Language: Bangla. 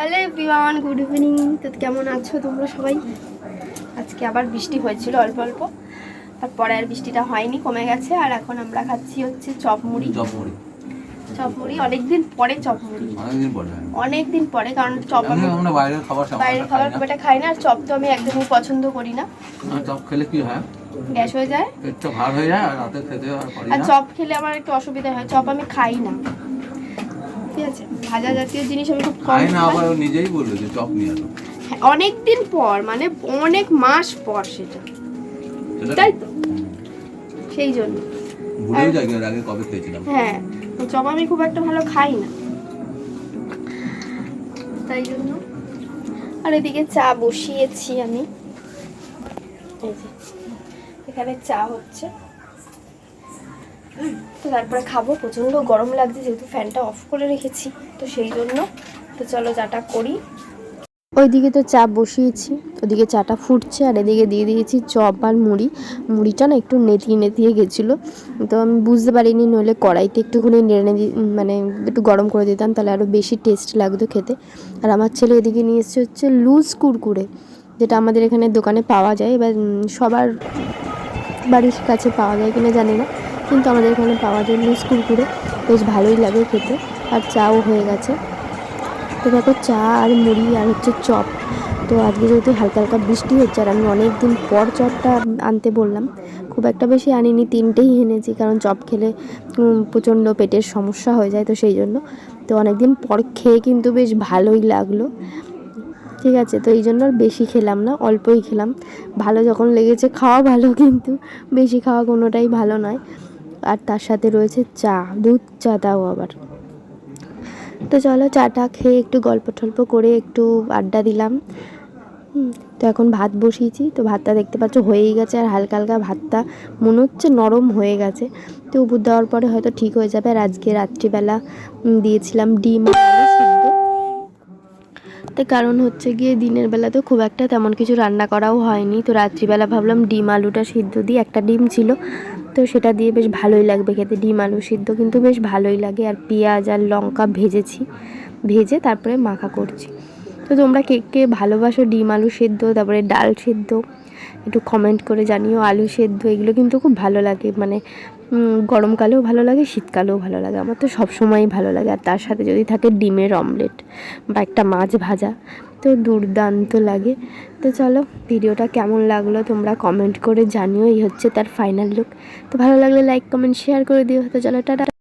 হ্যালো এভরিওয়ান গুড ইভিনিং তো কেমন আছো তোমরা সবাই? আজকে আবার বৃষ্টি হয়েছিল অল্প অল্প। তারপরে আর বৃষ্টিটা হয়নি কমে গেছে। আর এখন আমরা খাচ্ছি হচ্ছে চপ মুড়ি চপ মুড়ি চপ মুড়ি অনেকদিন পরে চপ মুড়ি অনেকদিন পরে। অনেক দিন পরে কারণ চপ আমি বাইরের খাবার বাইরের খাবার। খুব একটা খাই না আর চপ তো আমি একদমই পছন্দ করি না। চপ খেলে কি হয়? গ্যাস হয়ে যায়। পেটটা ভার হয়ে যায় আর রাতে খেতে আর চপ খেলে আমার একটু অসুবিধা হয় চপ আমি খাই না। ঠিক আছে। ভাজা জাতীয় জিনিস আমি খুব কম খাই। না আবার ও নিজেই বলল যে চপ নিয়ে আসো। হ্যাঁ, অনেক দিন পর মানে অনেক মাস পর সেটা। সেটা তাই তো? সেই জন্য। ভুলেও যাই এর আগে কবে খেয়েছিলাম? হ্যাঁ চপ আমি খুব একটা ভালো খাই না। তাই জন্য। আর এদিকে চা বসিয়েছি আমি। এই যে এখানে চা হচ্ছে। তো তারপরে খাব, প্রচণ্ড গরম লাগছে, যেহেতু ফ্যানটা অফ করে রেখেছি, তো সেই জন্য। তো চলো চাটা করি। ওইদিকে তো চা বসিয়েছি, ওদিকে চাটা ফুটছে, আর এদিকে দিয়ে দিয়েছি চপ আর মুড়ি। মুড়িটা না একটু নেতিয়ে নেতিয়ে গেছিল, তো আমি বুঝতে পারিনি, নইলে কড়াইতে একটুখানি নেড়ে দি মানে একটু গরম করে দিতাম, তাহলে আরও বেশি টেস্ট লাগতো খেতে। আর আমার ছেলে এদিকে নিয়ে এসছে হচ্ছে লুজ কুরকুরে, যেটা আমাদের এখানে দোকানে পাওয়া যায়, এবার সবার বাড়ির কাছে পাওয়া যায় কিনা জানি না। কিন্তু আমাদের এখানে পাওয়া যায় লুজ কুরকুরে বেশ ভালোই লাগে খেতে। আর চাও হয়ে গেছে। তো দেখো চা আর মুড়ি আর হচ্ছে চপ। তো আজকে যেহেতু হালকা হালকা বৃষ্টি হচ্ছে আর আমি অনেক দিন পর চপটা আনতে বললাম, খুব একটা বেশি আনিনি, তিনটেই এনেছি কারণ চপ খেলে প্রচণ্ড পেটের সমস্যা হয়ে যায় তো সেই জন্য। তো অনেক দিন পর খেয়ে কিন্তু বেশ ভালোই লাগল। ঠিক আছে, তো এই জন্য আর বেশি খেলাম না, অল্পই খেলাম। ভালো যখন লেগেছে খাওয়া ভালো কিন্তু, বেশি খাওয়া কোনোটাই ভালো নয়। আর তার সাথে রয়েছে চা, দুধ, চা তাও আবার। তো চলো চাটা খেয়ে একটু গল্প টল্প করে একটু আড্ডা দিলাম। তো এখন ভাত বসিয়েছি। তো ভাতটা দেখতে পাচ্ছ হয়েই গেছে আর হালকা হালকা ভাতটা মনে হচ্ছে নরম হয়ে গেছে। তো উপর দেওয়ার পরে হয়তো ঠিক হয়ে যাবে। আর আজকে রাত্রিবেলা দিয়েছিলাম ডিম আর সিদ্ধ। তো কারণ হচ্ছে গিয়ে দিনের বেলা তো খুব একটা তেমন কিছু রান্না করাও হয়নি। তো রাত্রিবেলা ভাবলাম ডিম আলুটা সিদ্ধ দিয়ে একটা ডিম ছিল। তো সেটা দিয়ে বেশ ভালোই লাগবে খেতে। ডিম, আলু সিদ্ধ কিন্তু বেশ ভালোই লাগে। আর পেঁয়াজ আর লঙ্কা ভেজেছি। ভেজে তারপরে মাখা করছি। তো তোমরা কে কে ভালোবাসো ডিম, আলু সেদ্ধ, তারপরে ডাল সেদ্ধ, একটু কমেন্ট করে জানিও। আলু সেদ্ধ, এগুলো কিন্তু খুব ভালো লাগে। মানে গরমকালেও ভালো লাগে, শীতকালেও ভালো লাগে। আমার তো সবসময়ই ভালো লাগে। আর তার সাথে যদি থাকে ডিমের অমলেট বা একটা মাছ ভাজা তো দুর্দান্ত লাগে। তো চলো, ভিডিওটা কেমন লাগল তোমরা কমেন্ট করে জানিও, এই হচ্ছে তার ফাইনাল লুক তো ভালো লাগলে লাইক কমেন্ট শেয়ার করে দিও। তো চলো, টাটা।